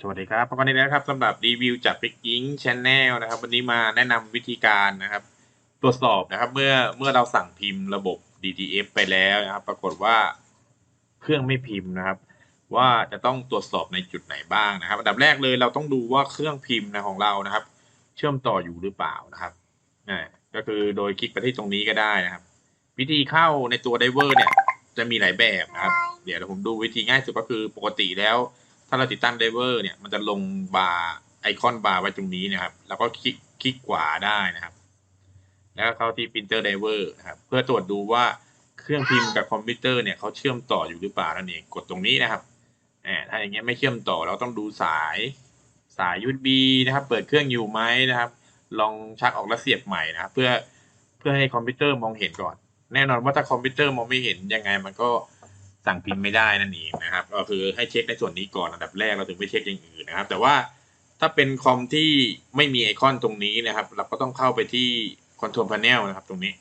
สวัสดีครับพบกันอีกแล้วครับสำหรับรีวิวจาก Big i n k Channel นะครับ วันนี้มาแนะนำวิธีการนะครับ ตรวจสอบนะครับ เมื่อเมื่อเราสั่งพิมพ์ระบบ DTF ไปแล้วนะครับ ปรากฏว่าเครื่องไม่พิมพ์นะครับ ว่าจะต้องตรวจสอบในจุดไหนบ้างนะครับ อันดับแรกเลยเราต้องดูว่าเครื่องพิมพ์นะของเรานะครับ เชื่อมต่ออยู่หรือเปล่านะครับอ่ก็คือโดยคลิกไปที่ตรงนี้ก็ได้นะครับ วิธีเข้าในตัวไดเวอร์เนี่ยจะมีหลายแบบนะครับ เดี๋ยวผมดูวิธีง่ายสุดก็คือปกติแล้ว ถ้าเราติดตั้งไดเวอร์เนี่ยมันจะลงบาร์ไอคอนบาร์ไว้ตรงนี้นะครับ แล้วก็คลิกคลิกขวาได้นะครับ แล้วเข้าที่ printer driver นะครับ เพื่อตรวจดูว่าเครื่องพิมพ์กับคอมพิวเตอร์เนี่ยเขาเชื่อมต่ออยู่หรือเปล่านั่นเองกดตรงนี้นะครับแหมถ้าอย่างเงี้ยไม่เชื่อมต่อเราต้องดูสายสาย USB นะครับ เปิดเครื่องอยู่ไหมนะครับ ลองชักออกแล้วเสียบใหม่นะครับเพื่อเพื่อให้คอมพิวเตอร์มองเห็นก่อน แน่นอนว่าถ้าคอมพิวเตอร์มองไม่เห็นยังไงมันก็ สั่งพิมพ์ไม่ได้นั่นเองนะครับ ก็คือให้เช็คในส่วนนี้ก่อนอันดับแรกเราถึงไปเช็คอย่างอื่นนะครับ แต่ว่าถ้าเป็นคอมที่ไม่มีไอคอนตรงนี้นะครับ เราก็ต้องเข้าไปที่ Control Panel นะครับ ตรงนี้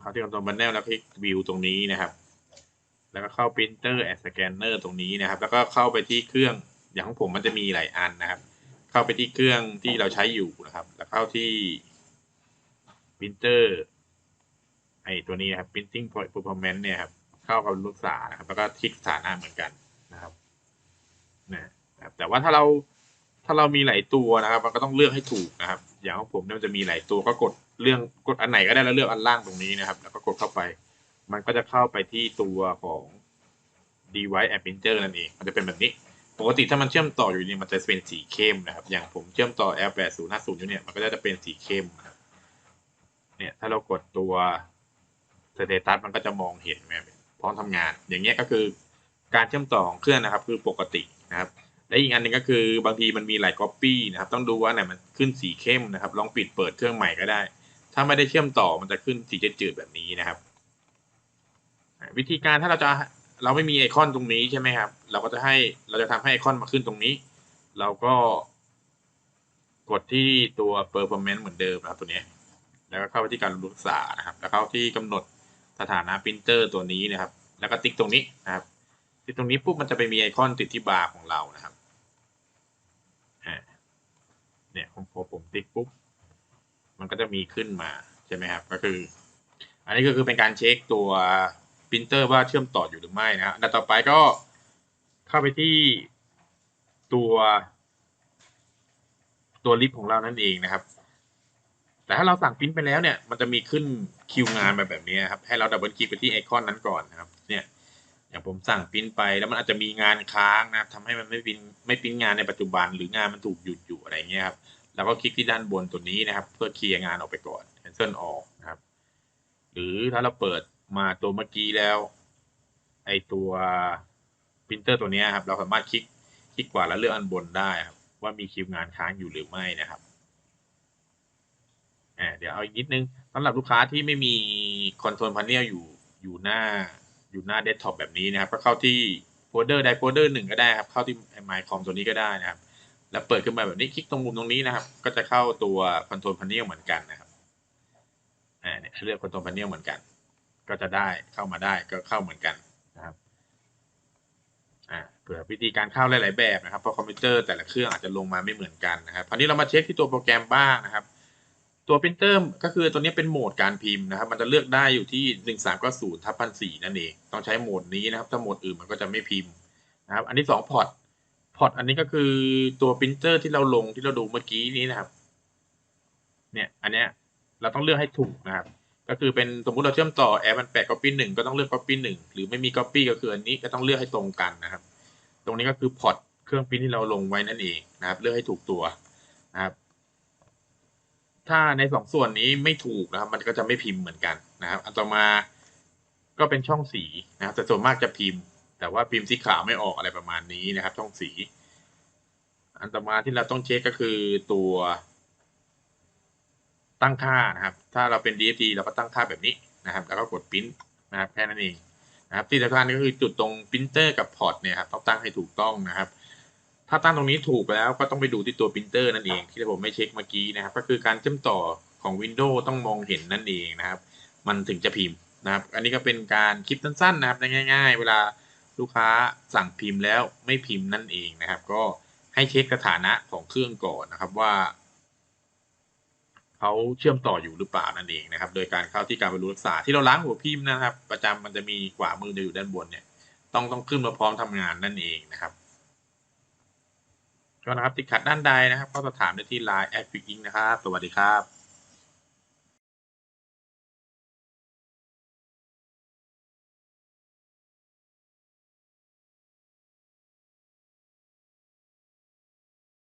เข้าที่ Control Panel แล้วคลิก View ตรงนี้นะครับ แล้วก็เข้า Printer and Scanner ตรงนี้นะครับ แล้วก็เข้าไปที่เครื่องอย่างของผมมันจะมีหลายอันนะครับ เข้าไปที่เครื่องที่เราใช้อยู่นะครับ แล้วเข้าที่ printer ไอตัวนี้นะครับ printing performance เนี่ยครับเข้ากับลูกศาสตร์นะครับแล้วก็คลิกสถานะเหมือนกันนะครับนะครับ แต่ว่าถ้าเราถ้าเรามีหลายตัวนะครับ มันก็ต้องเลือกให้ถูกนะครับ อย่างของผมเนี่ยมันจะมีหลายตัวก็กดเรื่องกดอันไหนก็ได้แล้วเลือกอันล่างตรงนี้นะครับ แล้วก็กดเข้าไป มันก็จะเข้าไปที่ตัวของ device and printer นั่นเอง มันจะเป็นแบบนี้ปกติถ้ามันเชื่อมต่ออยู่เนี่ยมันจะเป็นสีเข้มนะครับ อย่างผมเชื่อมต่อ L8050 อยู่เนี่ยมันก็จะเป็นสีเข้มนะครับเนี่ยถ้าเรากดตัว สเตตัสมันก็จะมองเห็นไหมพร้อมทำงาน อย่างเงี้ยก็คือการเชื่อมต่อของเครื่องนะครับ คือปกตินะครับและอีกอันหนึ่งก็คือบางทีมันมีหลายก๊อปปี้นะครับต้องดูว่าไหนมันขึ้นสีเข้มนะครับ ลองปิดเปิดเครื่องใหม่ก็ได้ ถ้าไม่ได้เชื่อมต่อมันจะขึ้นสีจืดๆแบบนี้นะครับ วิธีการถ้าเราจะเราไม่มีไอคอนตรงนี้ใช่ไหมครับ เราก็จะให้เราจะทำให้ไอคอนมาขึ้นตรงนี้ เราก็ กดที่ตัว performance เหมือนเดิมนะครับตัวนี้ แล้วก็เข้าไปที่การรักษานะครับ แล้วเข้าที่กำหนด สถานะปรินเตอร์ตัวนี้นะครับ แล้วก็ติ๊กตรงนี้นะครับติ๊กตรงนี้ปุ๊บมันจะไปมีไอคอนติดที่บาร์ของเรานะครับเนี่ยผมพอผมติ๊กปุ๊บมันก็จะมีขึ้นมาใช่ไหมครับ ก็คือ อันนี้ก็คือเป็นการเช็คตัวปรินเตอร์ว่าเชื่อมต่ออยู่หรือไม่นะครับอันดับต่อไปก็เข้าไปที่ตัวตัวลิฟต์ของเรานั่นเองนะครับ แต่ถ้าเราสั่งพิมพ์ไปแล้วเนี่ย มันจะมีขึ้นคิวงานแบบแบบนี้ครับ ให้เราดับเบิลคลิกไปที่ไอคอนนั้นก่อนนะครับ เนี่ย อย่างผมสั่งพิมพ์ไปแล้วมันอาจจะมีงานค้างนะครับทำให้มันไม่พิมพ์ไม่พิมพ์งานในปัจจุบัน หรืองานมันถูกหยุดอยู่อะไรเงี้ยครับ แล้วก็คลิกที่ด้านบนตัวนี้นะครับ เพื่อเคลียร์งานออกไปก่อน cancel ออกนะครับ หรือถ้าเราเปิดมาตัวเมื่อกี้แล้ว ไอตัวพิมพ์เตอร์ตัวนี้ครับ เราสามารถคลิกคลิกกว่าแล้วเลือกอันบนได้ครับว่ามีคิวงานค้างอยู่หรือไม่นะครับ อ่าเดี๋ยวเอาอีกนิดนึงสำหรับลูกค้าที่ไม่มีคอนโทรลพาเนลอยู่อยู่หน้าอยู่หน้าเดสก์ท็อปแบบนี้นะครับ ก็เข้าที่โฟลเดอร์ใดโฟลเดอร์หนึ่งก็ได้ครับ เข้าที่ My Com ตัวนี้ก็ได้นะครับ แล้วเปิดขึ้นมาแบบนี้คลิกตรงมุมตรงนี้นะครับ ก็จะเข้าตัวคอนโทรลพาเนลเหมือนกันนะครับอ่าเนี่ยเลือกคอนโทรลพาเนลเหมือนกัน ก็จะได้เข้ามาได้ก็เข้าเหมือนกันนะครับอ่าเผื่อวิธีการเข้าหลาย ๆ แบบนะครับเพราะคอมพิวเตอร์แต่ละเครื่องอาจจะลงมาไม่เหมือนกันนะครับคราวนี้เรามาเช็คที่ตัวโปรแกรมบ้างนะครับ ตัวปรินเตอร์ก็คือตัวนี้เป็นโหมดการพิมพ์นะครับ มันจะเลือกได้อยู่ที่หนึ่งสามก็ศูนย์ทับพันสี่นั่นเอง ต้องใช้โหมดนี้นะครับ ถ้าโหมดอื่นมันก็จะไม่พิมพ์นะครับ อันที่สองพอร์ต พอร์ตอันนี้ก็คือตัวปรินเตอร์ที่เราลงที่เราดูเมื่อกี้นี้นะครับ เนี่ย อันเนี้ยเราต้องเลือกให้ถูกนะครับ ก็คือเป็นสมมุติเราเชื่อมต่อแอร์มันแปดก๊อปปี้หนึ่งก็ต้องเลือกก๊อปปี้หนึ่งหรือไม่มีก๊อปปี้ก็คืออันนี้ก็ต้องเลือกให้ตรงกันนะครับ ตรงนี้ก็คือพอร์ตเครื่องปริ้นที่เราลงไว้นั่นเองนะครับ เลือกให้ถูกตัวนะครับ ถ้าในสองส่วนนี้ไม่ถูกนะครับ มันก็จะไม่พิมพ์เหมือนกันนะครับ อันต่อมาก็เป็นช่องสีนะครับ แต่ส่วนมากจะพิมพ์ แต่ว่าพิมพ์สีขาวไม่ออกอะไรประมาณนี้นะครับ ช่องสี อันต่อมาที่เราต้องเช็คก็คือตัวตั้งค่านะครับ ถ้าเราเป็น DFT เราก็ตั้งค่าแบบนี้นะครับ แล้วก็กดพิมพ์นะครับแค่นั้นเองนะครับที่สำคัญก็คือจุดตรงปรินเตอร์กับพอร์ตเนี่ยครับต้องตั้งให้ถูกต้องนะครับ ถ้าตั้งตรงนี้ถูกแล้วก็ต้องไปดูที่ตัวปรินเตอร์นั่นเอง ที่ผมไม่เช็คเมื่อกี้นะครับ ก็คือการเชื่อมต่อของ Windows ต้องมองเห็นนั่นเองนะครับ มันถึงจะพิมพ์นะครับ อันนี้ก็เป็นการคลิปสั้นๆนะครับง่าย ๆ เวลาลูกค้าสั่งพิมพ์แล้วไม่พิมพ์นั่นเองนะครับ ก็ให้เช็คสถานะของเครื่องก่อนนะครับว่าเขาเชื่อมต่ออยู่หรือเปล่านั่นเองนะครับ โดยการเข้าที่การบรรลุรักษาที่เราล้างหัวพิมพ์นะครับ ประจำมันจะมีขวามือจะอยู่ด้านบนเนี่ย ต้องต้องขึ้นมาพร้อมทำงานนั่นเองนะครับ นะครับติดขัดด้านใดนะครับ ก็สอบถามได้ที่ไลน์แอดฟิกอิงนะครับ สวัสดีครับ